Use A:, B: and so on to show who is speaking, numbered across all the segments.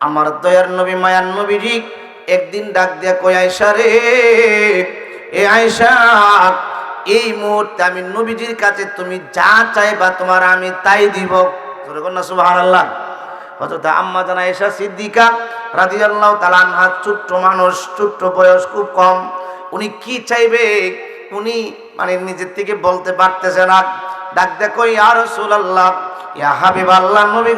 A: আমার দয়ার নবী, মায়ার নবীজি একদিন ডাক দিয়া কই আয়সা রে, এ আয়সা এই মুহূর্তে আমি নবীজির কাছে তুমি যা চাইবা তোমার আমি তাই দিব। আল্লাহ আম্মা সিদ্দিকা ছোট্ট মানুষ বয়স, খুব কম। উনি কি চাইবে? উনি মানে নিজের থেকে বলতে পারতেছে না। ডাক ইয়া আল্লাহ নবী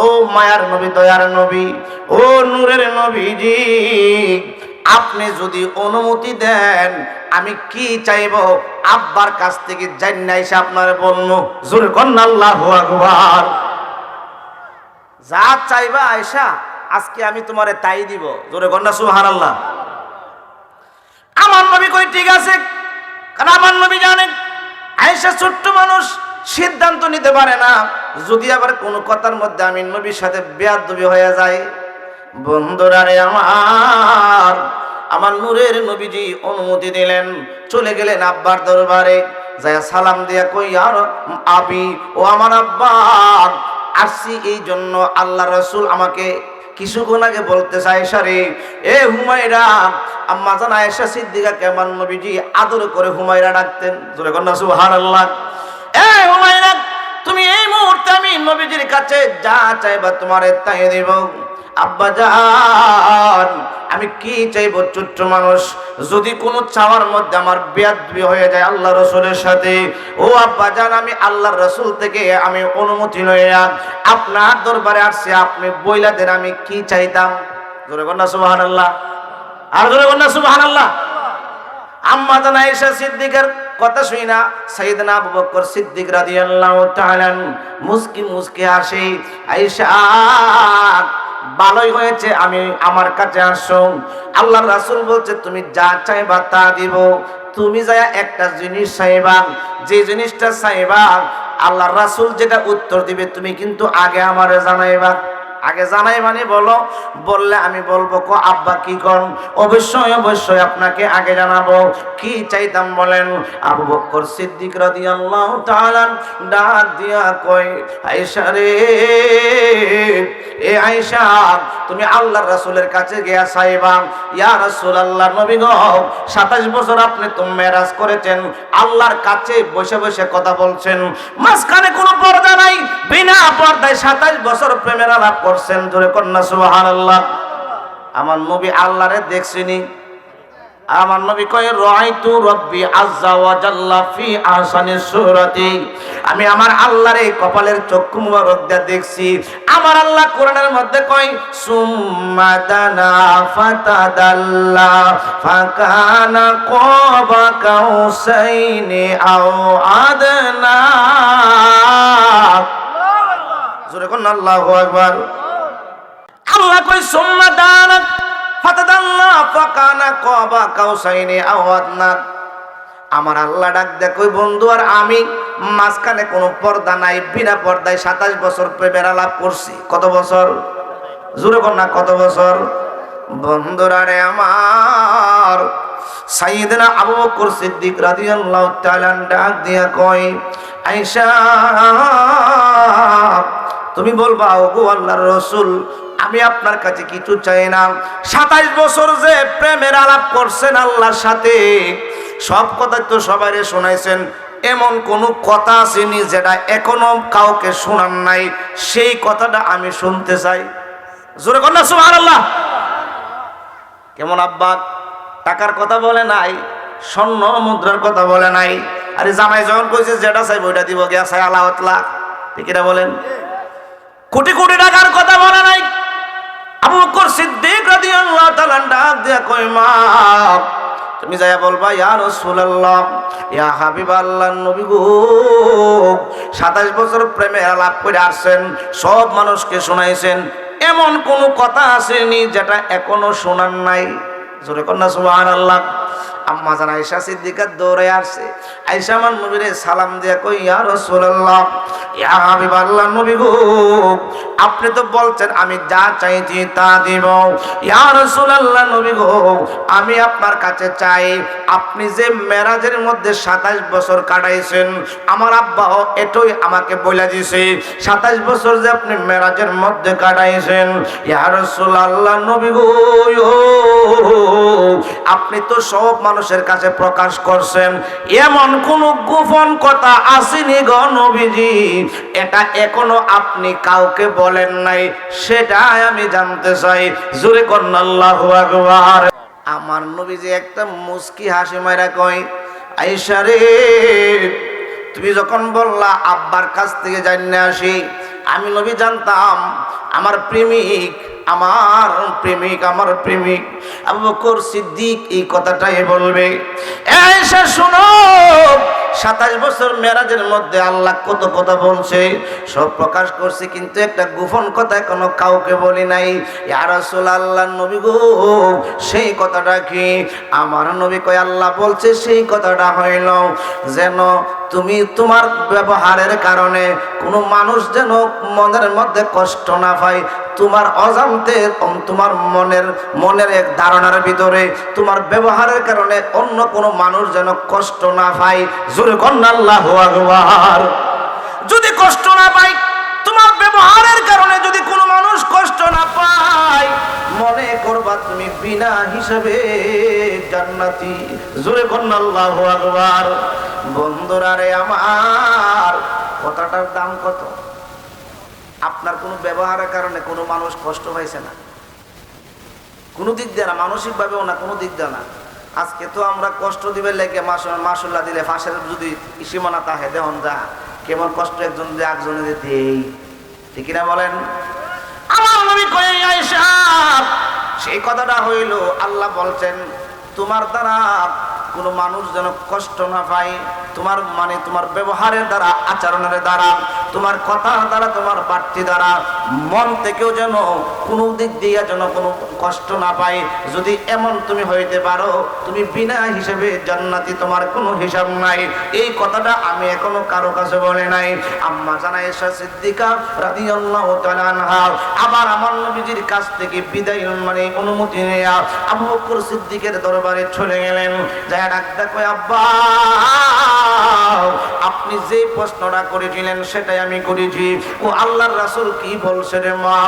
A: ও মায়ার নবী, দয়ার নবী, ও নূরের নবীজি, আপনি যদি অনুমতি দেন, আমি কি চাইব? আব্বার কাছ থেকে জান্না এসে আপনার বলব জোরে কন্যা আল্লাহু আকবার। যা চাইবা আয়সা আজকে আমি তোমারে তাই দিব। জোরে কন্যা, সুবহানাল্লাহ। আমার নবী কই, ঠিক আছে? কারণ আমার নবী জানেন, আয়েশা ছোট্ট মানুষ সিদ্ধান্ত নিতে পারে না। যদি আবার কোনো কথার মধ্যে আমি নবীর সাথে বেয়াদবি হয়ে যায়, বন্ধুরা রে আমার আমার নূরের নবীজি অনুমতি দিলেন, চলে গেলেন আব্বার দরবারে, যায় সালাম দিয়া কই, আর আবি, ও আমার আব্বা, আসছি এই জন্য আল্লাহ রসুল আমাকে কিছুক্ষণ আগে বলতে চাই সারে, এ হুমায়রা, আম্মা জান আয়েশা সিদ্দিকা কেমন নবীজি আদর করে হুমায়রা ডাকতেন। জোরে কন্যা, সুবহানাল্লাহ। হুমায়রা তুমি এই মুহূর্তে আমি নবীজির কাছে যা চাইবা তোমারে তাই দেব। আব্বা জান, আমি কি চাইব ছোট্ট মানুষ? যদি কোনো চাওয়ার মধ্যে আমার বেয়াদবি হয়ে যায় আল্লাহ রসুলের সাথে, ও আব্বা জান, আমি আল্লাহর রসুল থেকে আমি অনুমতি লইয়া আপনার দরবারে আসছি, আপনি বইলাদের আমি কি চাইতাম? জোরে কন্যা সুবাহান আল্লাহ আর জোরে কন্যা সুবাহান আল্লাহ আম্মা জান আয়েশা সিদ্দিকের কথা শুই না। সাইয়েদনা আবু বকর সিদ্দিক রাদিয়াল্লাহু তাআলা মুস্কি মুস্কি আসে ভালোই হয়েছে, আমি আমার কাছে আসো। আল্লাহ রাসুল বলছে, তুমি যা চাইবা তা দিব। তুমি যায় একটা জিনিস চাইবা। যে জিনিসটা চাইবা, আল্লাহর রাসুল যেটা উত্তর দিবে, তুমি কিন্তু আগে আমারে জানাইবা। আগে জানাই মানে বলো, বললে আমি বলব কো, আব্বা কি করুন অবশ্যই অবশ্যই আপনাকে আগে জানাব। কি চাইতাম বলেন? আবু বকর সিদ্দিক রাদিয়াল্লাহু তাআলা ডাক দিয়া কই আয়েশা রে, এ আয়েশা, তুমি আল্লাহর রাসূলের কাছে গিয়া চাইবা ইয়া রাসূলুল্লাহ, নবী গো 27 বছর আপনি তো মেরাজ করেছেন, আল্লাহর কাছে বসে বসে কথা বলছেন। মাঝখানে কোনো পর্দা নাই, বিনা পর্দায় 27 বছর প্রেমের আলাপ করছেন জোরে কন্যা, সুবহানাল্লাহ। আমার নবী আল্লাহরে দেখছিনি। আমার নবী কয়, রাইতু রব্বি আজ্জা ওয়া জাল্লা ফি আহসানি সূরাতি। আমি আমার আল্লাহর এই কপালের চক্ষু মুবারক দিয়ে দেখছি। আমার আল্লাহ কোরআনের মধ্যে কয়, সুম্মা দানা ফাতাদাল্লা ফাকানা কাবা কাউসাইনি আও আদনা। জোরে কোন আল্লাহু আকবার। আল্লাহ কই, সুম্মা দানা ফাতাদাল্লা ফাকানা কাবা কাউসাইনি আও আদনা আমার আল্লাহ ডাক দেখো বন্ধু, আর আমি মাঝখানে কোনো পর্দা নাই, বিনা পর্দায় সাতাশ বছর প্রেমের আলাপ করছি। কত বছর? জোরে না, কত বছর? বন্ধুরা রে আমার, সাইয়েদনা আবু বকর সিদ্দিক রাদিয়াল্লাহু তাআলা ডাক দিয়া কয়, আয়েশা তুমি বলবা, ওগো আল্লাহর রসুল, আমি আপনার কাছে কিছু চাই না। সাতাইশ বছর যে প্রেমের আলাপ করছেন আল্লাহর সাথে, সব কথা তো সবাই শোনাইছেন। এমন কোনো কথা আসেনি যেটা এখনও কাউকে শোনান নাই। সেই কথাটা আমি শুনতে চাই। জোরে কন্যা সুহান আল্লাহ কেমন আব্বা? টাকার কথা বলে নাই, স্বর্ণ মুদ্রার কথা বলে নাই। আরে জামাই যখন কইছে, যেটা চাই ওইটা দিব। গিয়া চাই আল্লাহ ঠিক এটা বলেন? কোটি কোটি টাকার কথা বলে নাই। আবু বকর সিদ্দিক রাদিয়াল্লাহু তাআলা ডাক দিয়া কই মা, তুমি যাইয়া বলবা, ইয়া রাসূলুল্লাহ, ইয়া হাবিবাল্লাহ, নবী গো 27 বছর প্রেমে আলাপ করে আসছেন, সব মানুষকে শোনাইছেন, এমন কোন কথা আসেনি যেটা এখনও শোনান নাই। জোরে কন্যা, সুবহানাল্লাহ। আম্মা জান আয়েশা সিদ্দিকা দৌড়ে আসছে। আয়েশা আমার নবীরে সালাম দিয়া কই ইয়া রাসূলুল্লাহ, ইয়া হাবিবাল্লাহ নবী গো, আপনি তো বলছেন আমি যা চাইছি তা দিব। ইয়া রাসূলুল্লাহ নবী গো, আমি আপনার কাছে চাই, আপনি যে মেরাজের মধ্যে সাতাশ বছর কাটাইছেন, আমার আব্বাও এটাই আমাকে বলে দিছে, সাতাশ বছর যে আপনি মেরাজের মধ্যে কাটাইছেন, ইয়া রাসূলুল্লাহ নবী গো আপনি তো সব মানুষের কাছে প্রকাশ করছেন, এমন কোন গোপন কথা আসেনি গো নবীজি। এটা এখনও আপনি কাউকে বলেন নাই, সেটাই আমি জানতে চাই। জোরে কন্যা আল্লাহু আকবার। আমার নবীজি একটা মুস্কি হাসি মাইরা কয় আইসা রে, তুমি যখন বললা আব্বার কাছ থেকে জানিয়ে আসি, আমি নবী জানতাম, আমার প্রেমিক আমার প্রেমিক আমার প্রেমিক। আবু বকর সিদ্দিক এই কথাটাই বলবে। এসে শুনো, সাতাশ বছর মেরাজের মধ্যে আল্লাহ কত কথা বলছে, সব প্রকাশ করছে, কিন্তু একটা গোপন কথা এখনও কাউকে বলি নাই। ইয়ারসুল আল্লাহ নবী গো, সেই কথাটা কি? আমার নবী কয়, আল্লাহ বলছে, সেই কথাটা হইল যেন তুমি তোমার ব্যবহারের কারণে কোনো মানুষ যেন মনের মধ্যে কষ্ট না পায়। তোমার অজান্তে তোমার মনের মনের এক ধারণার ভিতরে, তোমার ব্যবহারের কারণে অন্য কোনো মানুষ যেন কষ্ট না পায়। জোরে কন্যা আল্লাহু আকবার। যদি কষ্ট না পায়, তোমার ব্যবহারের কারণে যদি কোনো মানুষ কষ্ট না পায়, মনে করবা তুমি বিনা হিসাবে জান্নাতি। জোরে কন্যা আল্লাহু আকবার। বন্ধুরা রে আমার, কথাটার দাম কত? আপনার কোনো ব্যবহারের কারণে কোনো মানুষ কষ্ট পাইছে না। কোনো দিক দিয়ে না, মানসিকভাবেও না, কোনো দিক দিয়ে না। আজকে তো আমরা কষ্ট দিবে লেগে মাস মাসুল্লাহ দিলে ফাঁসের যদি সীমানা তাহে দেহন যা কেমন কষ্ট একজন দিয়ে একজনে দিতে এই ঠিক না বলেন? সেই কথাটা হইল, আল্লাহ বলছেন, তোমার দ্বারা কোনো মানুষ যেন কষ্ট না পায়, তোমার মানে তোমার ব্যবহারের দ্বারা, আচরণের দ্বারা তোমার কথার দ্বারা তোমার বাড়তি দ্বারা মন থেকেও যেন কোনো দিক দিয়ে যেন কোনো কষ্ট না পায়। যদি এমন তুমি হইতে পারো, তুমি বিনা হিসেবে জান্নাতি তোমার কোনো হিসাব নাই। এই কথাটা আমি এখনও কারও কাছে বলে নাই। আম্মা জানা এসা সিদ্দিকা রাধি তাআলা আনহা, আবার আমার নবীজির কাছ থেকে বিদায় মানে অনুমতি নেয়া। আবু সিদ্দিকের দরবারে চলে গেলেন। যায় ডাক দেখো আব্বা, আপনি যে প্রশ্নটা করেছিলেন সেটাই আমি করেছি। ও আল্লাহর রাসূল কি বলছে রে মা?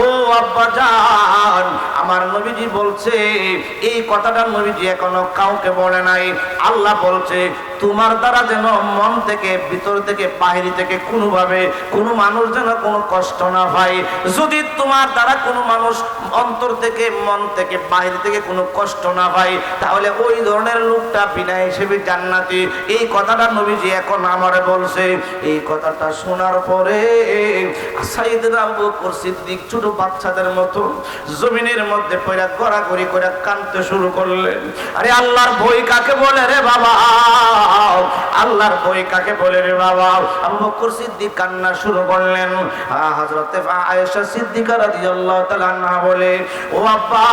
A: ও আব্বা জান, আমার নবীজি বলছে, এই কথাটা নবীজি এখনও কাউকে বলে নাই। আল্লাহ বলছে, তোমার দ্বারা যেন মন থেকে, ভিতর থেকে, বাহির থেকে কোনোভাবে কোনো মানুষ যেন কোনো কষ্ট না পায়। যদি তোমার দ্বারা কোনো মানুষ অন্তর থেকে, মন থেকে, বাহির থেকে কোনো কষ্ট না পায়, তাহলে ওই ধরনের লোকটা বিনা হিসেবে জান্নাতি। এই কথাটা নবীজি এখন আমারে বলছে। এই কথাটা শোনার পরে সিদ্দিক ছোট বাচ্চাদের মতো জমিনের মধ্যে পয়রা গড়াগড়ি করে কাঁদতে শুরু করলেন। আরে আল্লাহর বই কাকে বলে রে বাবা? আল্লাহর বই কাকে বলে রে বাবা? আবু বকর সিদ্দিক কান্না শুরু করলেন। হযরতে আয়েশা সিদ্দিকা রাদিয়াল্লাহু তাআলা বলে, ও আব্বা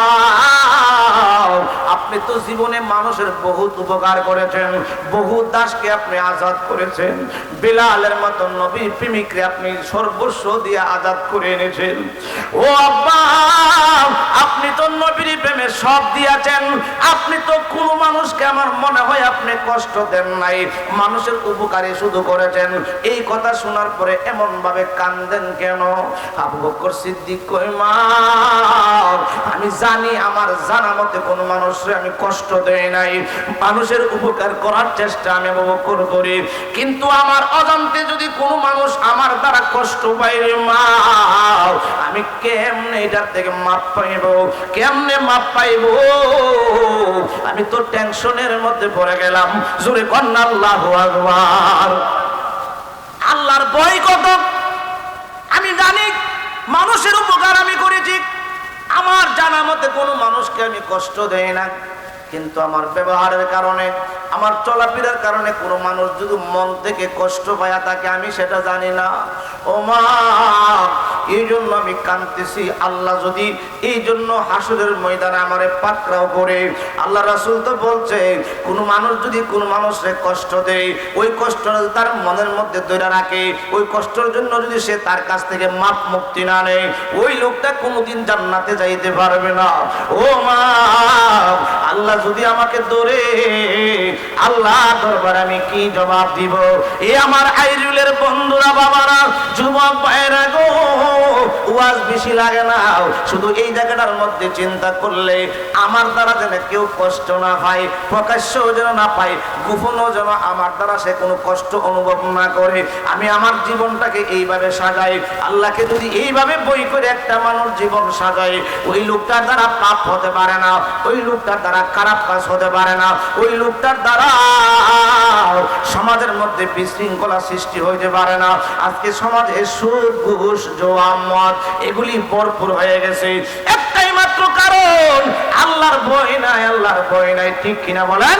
A: আপনি তো জীবনে মানুষের বহুত উপকার করেছেন বহু দাসকে আপনি আজাদ করেছেন। বিলালের মতো নবী প্রেমিকরে আপনি সর্বস্ব দিয়ে আজাদ করে এনেছেন। ও আব্বা, আপনি তো নবীর প্রেমে সব দিয়েছেন। আপনি তো কোনো মানুষকে আমার মনে হয় আপনি কষ্ট দেন নাই। মানুষের উপকারে শুধু করেছেন। এই কথা শোনার পরে এমন ভাবে কান্দেন কেন? আবু বকর সিদ্দিক কই মা, আমি জানি, আমার জানা মতে কোনো মানুষের আমি কষ্ট দেই নাই। মানুষের উপকার করার চেষ্টা আমি আবু বকর করি। কিন্তু আমার অজান্তে যদি কোনো মানুষ আমার দ্বারা কষ্ট পাই রে মা, আমি কেমনে এটার থেকে মাপ পাইব? কেমনে মাপ পাইব? আমি তো টেনশনের মধ্যে পড়ে গেলাম। জোরে কন্যা আল্লাহু আল্লাহর ভয় কত? আমি জানি মানুষের উপকার আমি করেছি। আমার জানা মতে কোনো মানুষকে আমি কষ্ট দেই না। কিন্তু আমার ব্যবহারের কারণে, আমার চলাফেরার কারণে কোনো মানুষ যদি মন থেকে কষ্ট পায় তাকে আমি সেটা জানি না। ও মা এই জন্য আমি কাঁদতেছি। আল্লাহ যদি এই জন্য হাসুরের ময়দানে আমারে পাকড়াও করে, আল্লাহ রাসুল তো বলছে, কোন মানুষ যদি কোন মানুষকে কষ্ট দেয়, ওই কষ্ট তার মনের মধ্যে ধরে রাখে, ওই কষ্টের জন্য যদি সে তার কাছ থেকে মাপ মুক্তি না নেয়, ওই লোকটা কোনোদিন জান্নাতে যাইতে পারবে না। ও মা, আল্লাহ যদি আমাকে ধরে, আল্লাহ দরবার আমি কি জবাব দিব? এ আমার আইরুলের বন্ধুরা, বাবারা, যুবক ভাইরা গো। ওয়াজ বেশি লাগে না। শুধু এই জায়গাটার মধ্যে চিন্তা করলে আমার দ্বারা যেন কেউ কষ্ট না পায়, প্রকাশ্যও যেন না পায়, গোপনও যেন আমার দ্বারা সে কোনো কষ্ট অনুভব না করে। আমি আমার জীবনটাকে এইভাবে সাজাই। আল্লাহকে যদি এইভাবে বই করে একটা মানুষ জীবন সাজাই ওই লোকটার দ্বারা পাপ হতে পারে না, ওই লোকটার দ্বারা খারাপ কাজ হতে পারে না, ওই লোকটার দ্বারা সমাজের মধ্যে বিশৃঙ্খলা সৃষ্টি হইতে পারে না। আজকে সমাজে সুদ ঘুষ জোয়া মদ এগুলি ভরপুর হয়ে গেছে। একটাই মাত্র কারণ, আল্লাহর ভয় নাই, আল্লাহর ভয় নাই। ঠিক কিনা বলেন?